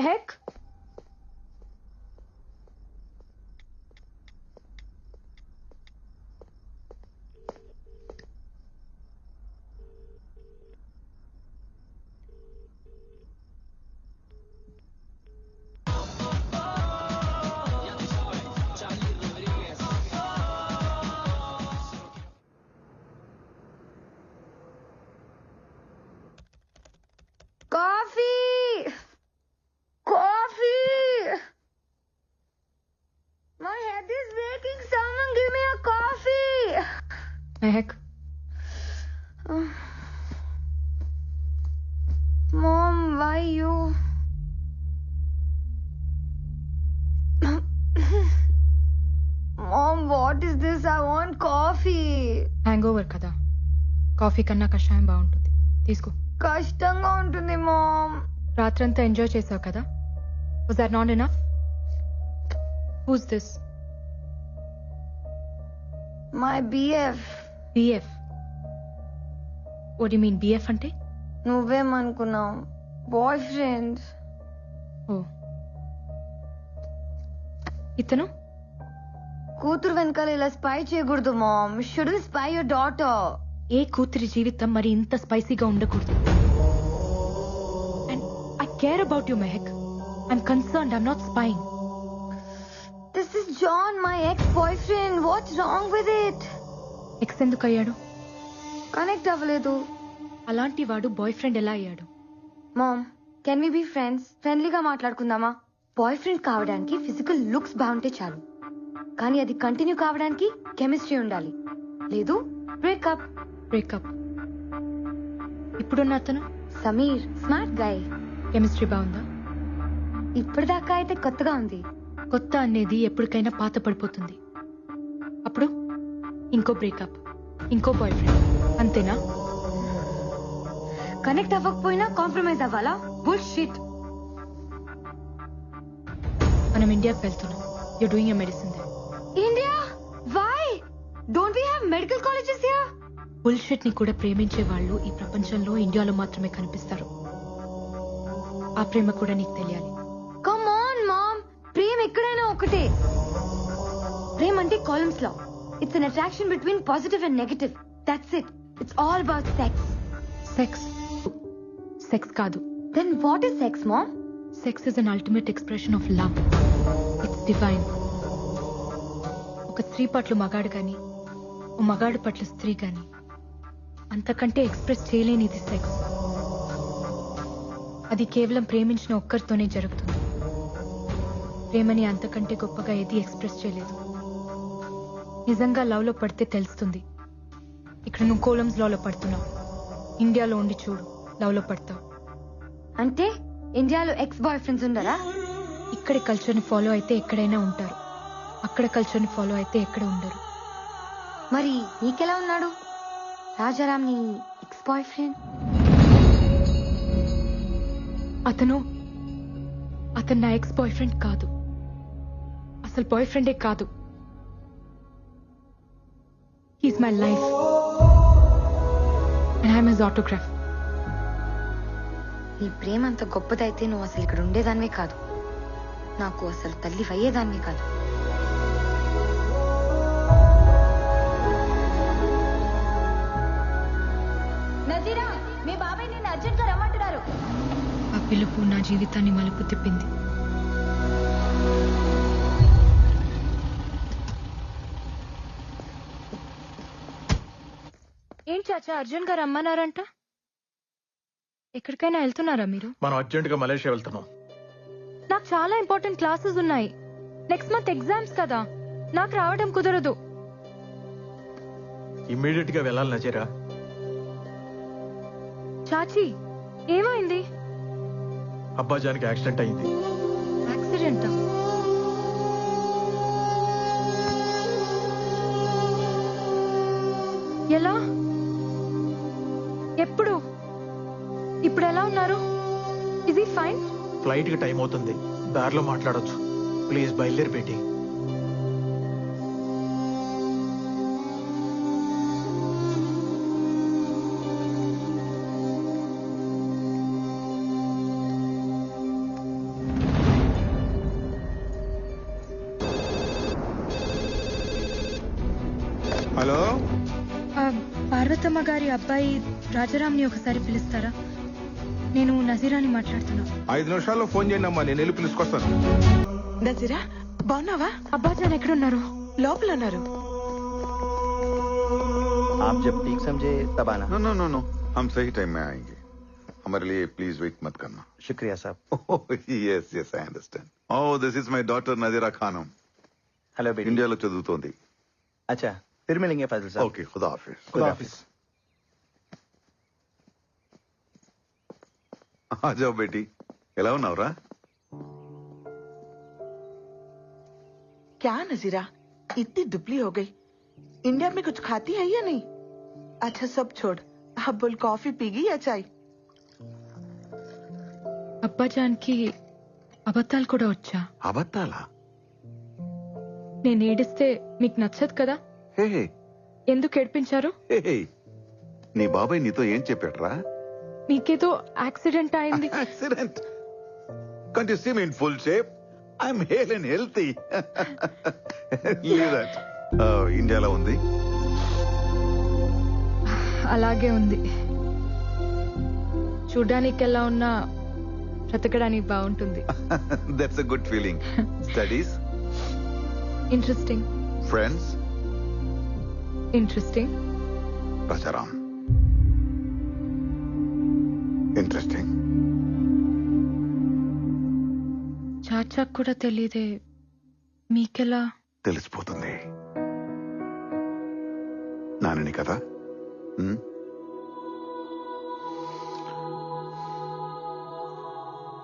Mehak Mehak Mom, why you? Mom, what is this? I want coffee. Hangover కదా coffee కన్నా కషాయం బాగుంటుంది. తీసుకో. కష్టంగా ఉంటుంది మామ్ రాత్రంతా ఎంజాయ్ చేసావు కదా? Was that not enough who's this my BF BF mean BF అంటే? నువ్వేమనుకున్నావు? Boyfriend oh. ఇతను? కూతురు వెనకాల ఇలా స్పై చేయకూడదు mom should spy your daughter ఏ కూతురి జీవితం మరి ఇంత స్పైసీగా ఉండకూడదు? And I care about you Mehak I'm concerned I'm not spying this is John my ex boyfriend what's wrong with it ex ఎందుకు అయ్యాడు కనెక్ట్ అవ్వలేదు. అలాంటి వాడు బాయ్ ఫ్రెండ్ ఎలా అయ్యాడు? Mom can we be friends ఫ్రెండ్లీగా మాట్లాడుకుందామా? బాయ్ ఫ్రెండ్ కావడానికి ఫిజికల్ లుక్స్ బాగుంటే చాలు. కానీ అది కంటిన్యూ కావడానికి కెమిస్ట్రీ ఉండాలి. లేదు బ్రేకప్ బ్రేకప్ ఇప్పుడున్న అతను? సమీర్ స్మార్ట్ గాయ్ కెమిస్ట్రీ బాగుందా? ఇప్పటిదాకా అయితే కొత్తగా ఉంది. కొత్త అనేది ఎప్పటికైనా పాత పడిపోతుంది అప్పుడు? ఇంకో బ్రేకప్ ఇంకో బాయ్ ఫ్రెండ్ అంతేనా? కనెక్ట్ అవ్వకపోయినా కాంప్రమైజ్ అవ్వాలా? బుల్ షిట్ మనం ఇండియాకి వెళ్తున్నాం. You doing a medicine the India? Why don't we have medical colleges here బుల్షిట్ని కూడా ప్రేమించే వాళ్ళు ఈ ప్రపంచంలో ఇండియాలో మాత్రమే కనిపిస్తారు. ఆ ప్రేమ కూడా నీకు తెలియాలి. కమ్ ఆన్ మామ్ ప్రేమ ఎక్కడైనా ఒకటే. ప్రేమ అంటే కాలమ్స్లో. It's an attraction between positive and negative that's it it's all about sex sex sex కాదు. Then what is sex mom sex is an ultimate expression of love it's divine ఒక స్త్రీ పట్ల మగాడు గాని ఓ మగాడు పట్ల స్త్రీ గాని అంతకంటే ఎక్స్ప్రెస్ చేయలేనిది సెక్స్ అది కేవలం ప్రేమించిన ఒక్కరితోనే జరుగుతుంది. ప్రేమని అంతకంటే గొప్పగా ఏది ఎక్స్ప్రెస్ చేయలేదు. నిజంగా లవ్లో పడితే తెలుస్తుంది. ఇక్కడ నువ్వు కోలమ్స్లో పడుతున్నావు. ఇండియాలో ఉండి చూడు లవ్లో పడతావు. అంటే ఇండియాలో ఎక్స్ బాయ్ ఫ్రెండ్స్ ఉండరా ఇక్కడి కల్చర్ని ఫాలో అయితే ఎక్కడైనా ఉంటారు. అక్కడ కల్చర్ని ఫాలో అయితే ఎక్కడ ఉండరు. మరి నీకెలా ఉన్నాడు? రాజారాం నీ ఎక్స్ బాయ్ ఫ్రెండ్ అతను అతను నా ఎక్స్ బాయ్ ఫ్రెండ్ కాదు. అసలు బాయ్ ఫ్రెండే కాదు. My life and I'm his autograph నీ ప్రేమ అంత గొప్పదైతే నువ్వు అసలు ఇక్కడ ఉండేదానివే కాదు. నాకు అసలు తల్లి అయ్యేదానివే కాదు. నజీరా మీ బాబాయ్ నిన్ను అర్జెంట్గా రమ్మంటున్నారు. ఆ పిలుపు నా జీవితాన్ని మలుపు తిప్పింది. చాచా అర్జున్ గారు రమ్మన్నారంట? ఎక్కడికైనా వెళ్తున్నారా మీరు? మనం అర్జెంట్గా మలేషియా వెళ్తున్నాం. నాకు చాలా ఇంపార్టెంట్ క్లాసెస్ ఉన్నాయి. నెక్స్ట్ మంత్ ఎగ్జామ్స్ కదా. నాకు రావడం కుదరదు. ఇమ్మీడియట్గా వెళ్ళాలి నజీరా. చాచి ఏమైంది? అబ్బాజానికి యాక్సిడెంట్ అయింది. యాక్సిడెంట్? ఎలా? ఇప్పుడు ఎలా ఉన్నారు? ఇది ఫైన్ ఫ్లైట్కి టైం అవుతుంది. దారిలో మాట్లాడొచ్చు. ప్లీజ్ బయలుదేరి పెట్టి హలో? పార్వతమ్మ గారి అబ్బాయి రాజారాంని ఒకసారి పిలుస్తారా? నేను నజీరాని మాట్లాడుతున్నా ఐదు నిమిషాల్లో ఫోన్ చేయండి అమ్మా నేను వెళ్ళి పిలుచుకొస్తాను నజీరా బాగున్నావా అబ్బాజాన్ ఎక్కడున్నారు లోపల ఉన్నారు आप जब ठीक समझे तब आना नो नो नो नो हम सही टाइम में आएंगे हमारे लिए प्लीज वेट मत करना शुक्रिया साहब yes yes I understand oh this is my daughter Nazira Khanam hello बेटी ఇండియాలో చదువుతోంది अच्छा फिर मिलेंगे फैजल साहब ఓకే ఖుదా హాఫిజ్ खुदाफिज ఆజావు బేటీ ఎలా ఉన్నావురా क्या नजीरा इतनी दुबली हो गई इंडिया में कुछ खाती है या नहीं अच्छा सब छोड़ अब बोल कॉफी पीगी या चाय అబ్బాజాన్కి అబద్ధాలు కూడా వచ్చా అబద్ధాలా నేను ఏడిస్తే మీకు నచ్చదు కదా హే ఎందుకు ఏడిపించారు హే హే. నీ బాబాయ్ నీతో ఏం చెప్పాడ్రా మీకేదో యాక్సిడెంట్ అయింది. Accident. Can't you see me in full shape I'm hale and healthy that ఇండియాలో ఉంది. అలాగే ఉంది. చూడ్డానికి ఎలా ఉన్నా బ్రతకడానికి బాగుంటుంది. That's a good feeling studies interesting friends interesting Rajaram interesting చాచాకు కూడా తెలియదే మీకెలా? తెలిసిపోతుంది. నానని కదా?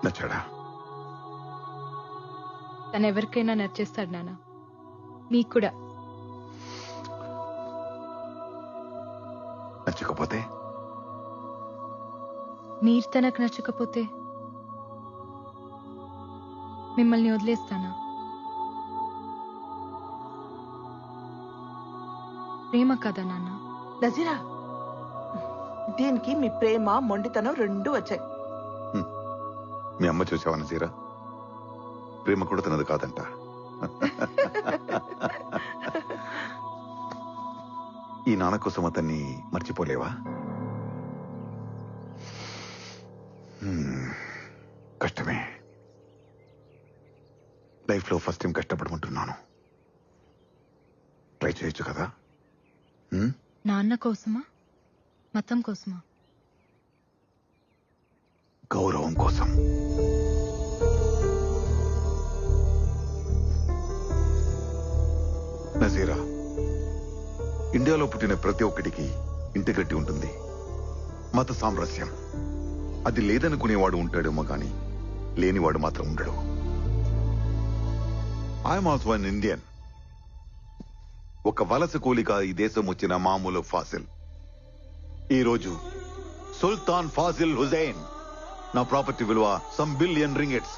నచ్చాడా? తను ఎవరికైనా నచ్చేస్తాడు నాన్న మీకు కూడా నచ్చకపోతే? మీరు తనకు నచ్చకపోతే మిమ్మల్ని వదిలేస్తానా? ప్రేమ కదా నాన్న? నజీరా దీనికి మీ ప్రేమ మొండితనం రెండు వచ్చాయి. మీ అమ్మ చూసావా నజీరా? ప్రేమ కూడా తినదు కాదంట. ఈ నాన్న కోసం అతన్ని మర్చిపోలేవా? లైఫ్లో ఫస్ట్ టైం కష్టపడమంటున్నాను. ట్రై చేయొచ్చు కదా? నాన్న కోసమా? మతం కోసమా? గౌరవం కోసం. నజీరా ఇండియాలో పుట్టిన ప్రతి ఒక్కడికి ఇంటి గట్టి ఉంటుంది. మత సామరస్యం అది లేదనుకునేవాడు ఉంటాడేమో గాని లేనివాడు మాత్రం ఉండడు. ఐఎమ్ ఆల్సో అన్ ఇండియన్ ఒక వలస కూలిక ఈ దేశం వచ్చిన మామూలు ఫాసిల్. ఈ రోజు సుల్తాన్ ఫాజిల్ హుజైన్. నా ప్రాపర్టీ విలువ సమ్ బిలియన్ రింగెట్స్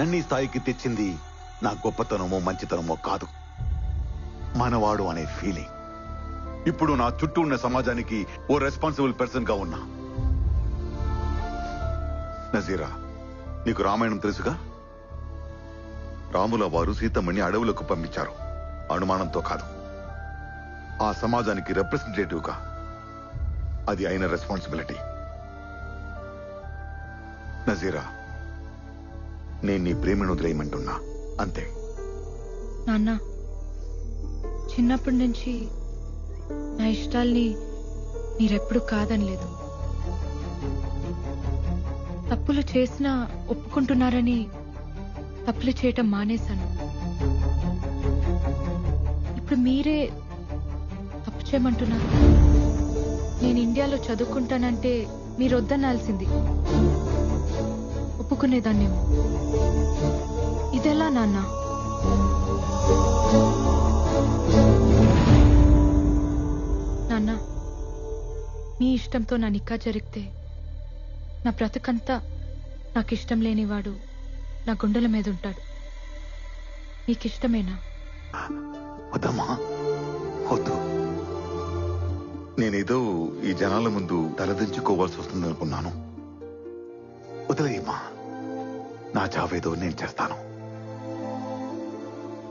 నన్ను ఈ స్థాయికి తెచ్చింది నా గొప్పతనమో మంచితనమో కాదు. మనవాడు అనే ఫీలింగ్ ఇప్పుడు నా చుట్టూ ఉన్న సమాజానికి ఓ రెస్పాన్సిబుల్ పర్సన్గా ఉన్నా. నజీరా నీకు రామాయణం తెలుసుగా? రాముల వారు సీతమ్మని అడవులకు పంపించారు. అనుమానంతో కాదు. ఆ సమాజానికి రిప్రజెంటేటివ్గా అది అయిన రెస్పాన్సిబిలిటీ నజీరా నేను నీ ప్రేమను వదిలేయమంటున్నా. అంతే. నాన్న చిన్నప్పటి నుంచి నా ఇష్టాల్ని మీరెప్పుడు కాదనలేదు. తప్పులు చేసినా ఒప్పుకుంటున్నారని తప్పులు చేయటం మానేశాను. ఇప్పుడు మీరే తప్పు చేయమంటున్నారు. నేను ఇండియాలో చదువుకుంటానంటే మీరు వద్దనాల్సింది ఒప్పుకునేదాన్నేమో ఇదెలా నాన్న? నాన్న మీ ఇష్టంతో నా నిక్కా జరిగితే నా బ్రతుకంతా నాకు ఇష్టం లేనివాడు నా గుండెల మీద ఉంటాడు. నీకిష్టమేనా? వద్దమ్మా. వద్దు. నేనేదో ఈ జనాల ముందు తలదించుకోవాల్సి వస్తుంది అనుకున్నాను వదిలేయమ్మా. నా చావేదో నేను చేస్తాను.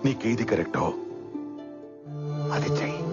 నీకేది కరెక్టో అది చెయ్యి.